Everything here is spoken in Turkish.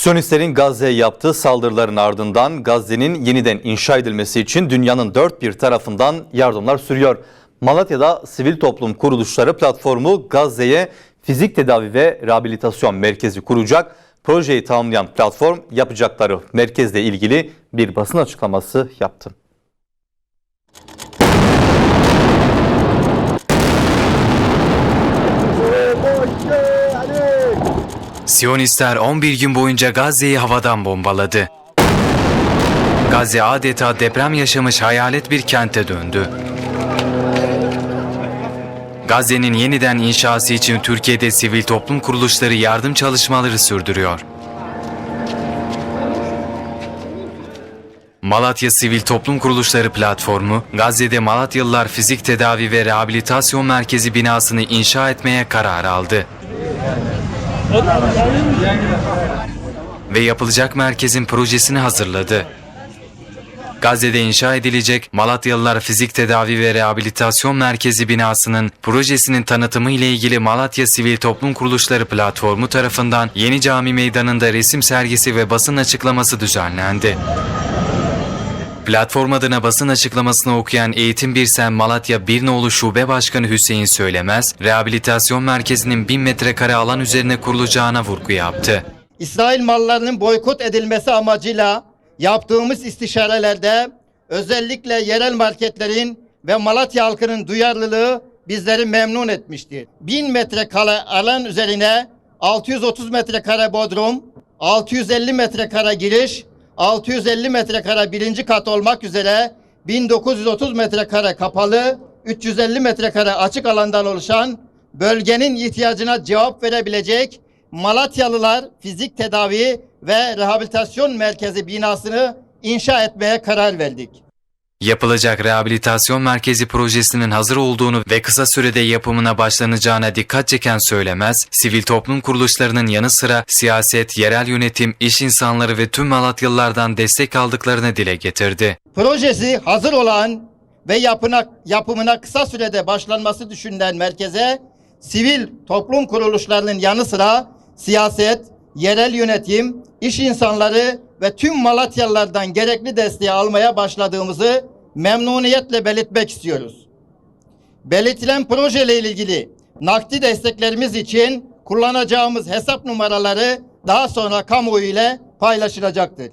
Siyonistlerin Gazze'ye yaptığı saldırıların ardından Gazze'nin yeniden inşa edilmesi için dünyanın dört bir tarafından yardımlar sürüyor. Malatya'da sivil toplum kuruluşları platformu Gazze'ye fizik tedavi ve rehabilitasyon merkezi kuracak. Projeyi tamamlayan platform yapacakları merkezle ilgili bir basın açıklaması yaptı. Siyonistler 11 gün boyunca Gazze'yi havadan bombaladı. Gazze adeta deprem yaşamış hayalet bir kente döndü. Gazze'nin yeniden inşası için Türkiye'de sivil toplum kuruluşları yardım çalışmaları sürdürüyor. Malatya Sivil Toplum Kuruluşları Platformu, Gazze'de Malatyalılar Fizik Tedavi ve Rehabilitasyon Merkezi binasını inşa etmeye karar aldı. Ve yapılacak merkezin projesini hazırladı. Gazze'de inşa edilecek Malatyalılar Fizik Tedavi ve Rehabilitasyon Merkezi binasının projesinin tanıtımı ile ilgili Malatya Sivil Toplum Kuruluşları Platformu tarafından Yeni Cami Meydanı'nda resim sergisi ve basın açıklaması düzenlendi. Platform adına basın açıklamasını okuyan Eğitim Birsen Malatya Birnoğlu Şube Başkanı Hüseyin Söylemez, rehabilitasyon merkezinin 1000 metrekare alan üzerine kurulacağına vurgu yaptı. İsrail mallarının boykot edilmesi amacıyla yaptığımız istişarelerde özellikle yerel marketlerin ve Malatya halkının duyarlılığı bizleri memnun etmiştir. 1000 metrekare alan üzerine 630 metrekare bodrum, 650 metrekare giriş, 650 metrekare birinci kat olmak üzere 1930 metrekare kapalı, 350 metrekare açık alandan oluşan bölgenin ihtiyacına cevap verebilecek Malatyalılar Fizik Tedavi ve Rehabilitasyon Merkezi binasını inşa etmeye karar verdik. Yapılacak rehabilitasyon merkezi projesinin hazır olduğunu ve kısa sürede yapımına başlanacağına dikkat çeken söylemez, sivil toplum kuruluşlarının yanı sıra siyaset, yerel yönetim, iş insanları ve tüm Malatyalılardan destek aldıklarını dile getirdi. Projesi hazır olan ve yapına, yapımına kısa sürede başlanması düşünülen merkeze sivil toplum kuruluşlarının yanı sıra siyaset, yerel yönetim, iş insanları ve tüm Malatyalılardan gerekli desteği almaya başladığımızı memnuniyetle belirtmek istiyoruz. Belirtilen projeyle ilgili nakdi desteklerimiz için kullanacağımız hesap numaraları daha sonra kamuoyu ile paylaşılacaktır.